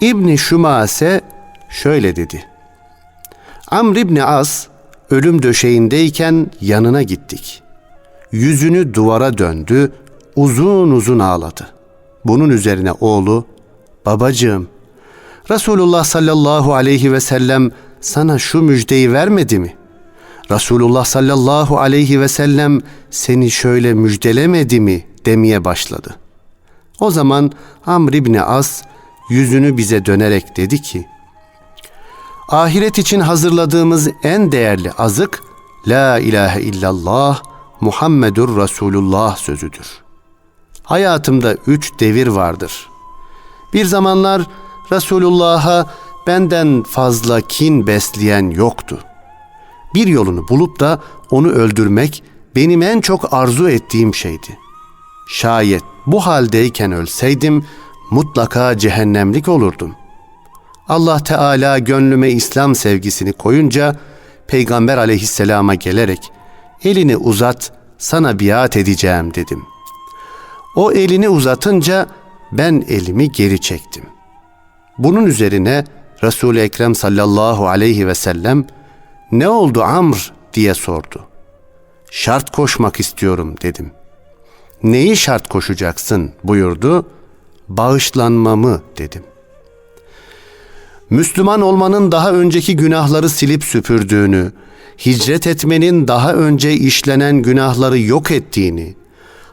İbni Şumase şöyle dedi. Amr İbni As ölüm döşeğindeyken yanına gittik. Yüzünü duvara döndü, uzun uzun ağladı. Bunun üzerine oğlu, babacığım, Resulullah sallallahu aleyhi ve sellem sana şu müjdeyi vermedi mi? Resulullah sallallahu aleyhi ve sellem seni şöyle müjdelemedi mi demeye başladı. O zaman Amr İbni As yüzünü bize dönerek dedi ki, Ahiret için hazırladığımız en değerli azık La ilahe illallah Muhammedur Resulullah sözüdür. Hayatımda üç devir vardır. Bir zamanlar Resulullah'a benden fazla kin besleyen yoktu. Bir yolunu bulup da onu öldürmek benim en çok arzu ettiğim şeydi. Şayet bu haldeyken ölseydim mutlaka cehennemlik olurdum. Allah Teala gönlüme İslam sevgisini koyunca Peygamber aleyhisselama gelerek elini uzat sana biat edeceğim dedim. O elini uzatınca ben elimi geri çektim. Bunun üzerine Resul-i Ekrem sallallahu aleyhi ve sellem ne oldu Amr diye sordu. Şart koşmak istiyorum dedim. Neyi şart koşacaksın buyurdu. Bağışlanmamı dedim. Müslüman olmanın daha önceki günahları silip süpürdüğünü, hicret etmenin daha önce işlenen günahları yok ettiğini,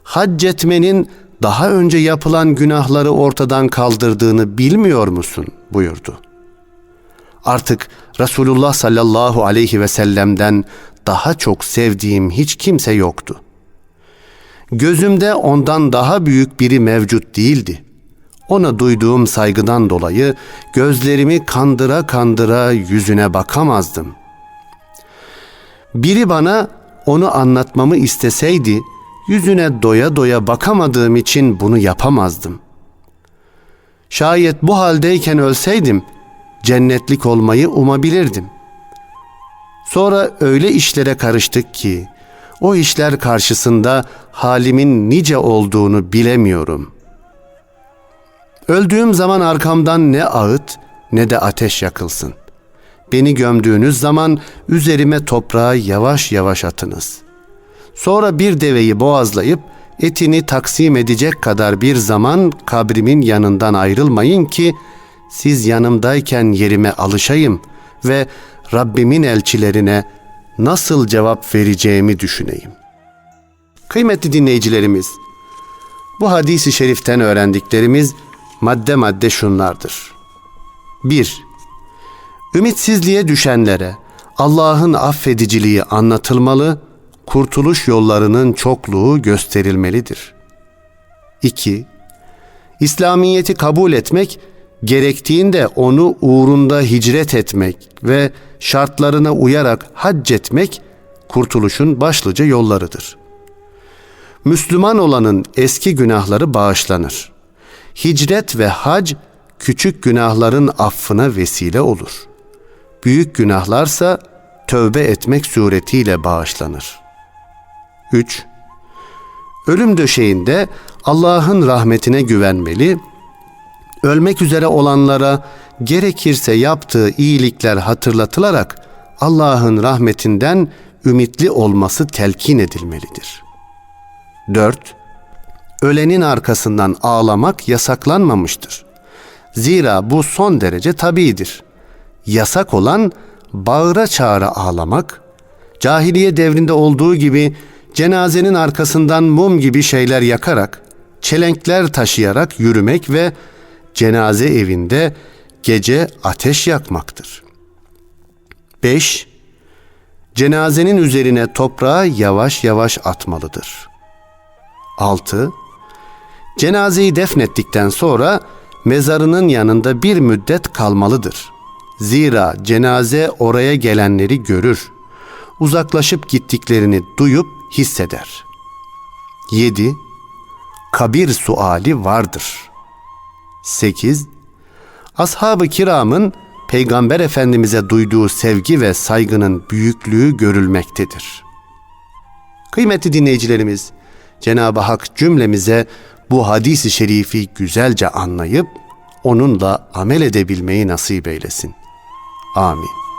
hac etmenin daha önce yapılan günahları ortadan kaldırdığını bilmiyor musun buyurdu. Artık Resulullah sallallahu aleyhi ve sellem'den daha çok sevdiğim hiç kimse yoktu. Gözümde ondan daha büyük biri mevcut değildi. Ona duyduğum saygıdan dolayı gözlerimi kandıra kandıra yüzüne bakamazdım. Biri bana onu anlatmamı isteseydi yüzüne doya doya bakamadığım için bunu yapamazdım. Şayet bu haldeyken ölseydim cennetlik olmayı umabilirdim. Sonra öyle işlere karıştık ki o işler karşısında halimin nice olduğunu bilemiyorum. Öldüğüm zaman arkamdan ne ağıt ne de ateş yakılsın. Beni gömdüğünüz zaman üzerime toprağı yavaş yavaş atınız. Sonra bir deveyi boğazlayıp etini taksim edecek kadar bir zaman kabrimin yanından ayrılmayın ki siz yanımdayken yerime alışayım ve Rabbimin elçilerine nasıl cevap vereceğimi düşüneyim. Kıymetli dinleyicilerimiz, bu hadisi şeriften öğrendiklerimiz madde madde şunlardır. 1. Ümitsizliğe düşenlere Allah'ın affediciliği anlatılmalı, kurtuluş yollarının çokluğu gösterilmelidir. 2. İslamiyeti kabul etmek, gerektiğinde onu uğrunda hicret etmek ve şartlarına uyarak hac etmek kurtuluşun başlıca yollarıdır. Müslüman olanın eski günahları bağışlanır. Hicret ve hac küçük günahların affına vesile olur. Büyük günahlarsa tövbe etmek suretiyle bağışlanır. 3. Ölüm döşeğinde Allah'ın rahmetine güvenmeli, ölmek üzere olanlara gerekirse yaptığı iyilikler hatırlatılarak Allah'ın rahmetinden ümitli olması telkin edilmelidir. 4. Ölenin arkasından ağlamak yasaklanmamıştır. Zira bu son derece tabidir. Yasak olan bağıra çağıra ağlamak, cahiliye devrinde olduğu gibi cenazenin arkasından mum gibi şeyler yakarak, çelenkler taşıyarak yürümek ve cenaze evinde gece ateş yakmaktır. 5. Cenazenin üzerine toprağı yavaş yavaş atmalıdır. 6. Cenazeyi defnettikten sonra mezarının yanında bir müddet kalmalıdır. Zira cenaze oraya gelenleri görür. Uzaklaşıp gittiklerini duyup hisseder. 7. Kabir suali vardır. 8. Ashab-ı kiramın Peygamber Efendimiz'e duyduğu sevgi ve saygının büyüklüğü görülmektedir. Kıymetli dinleyicilerimiz, Cenab-ı Hak cümlemize bu hadisi şerifi güzelce anlayıp onunla amel edebilmeyi nasip eylesin. Amin.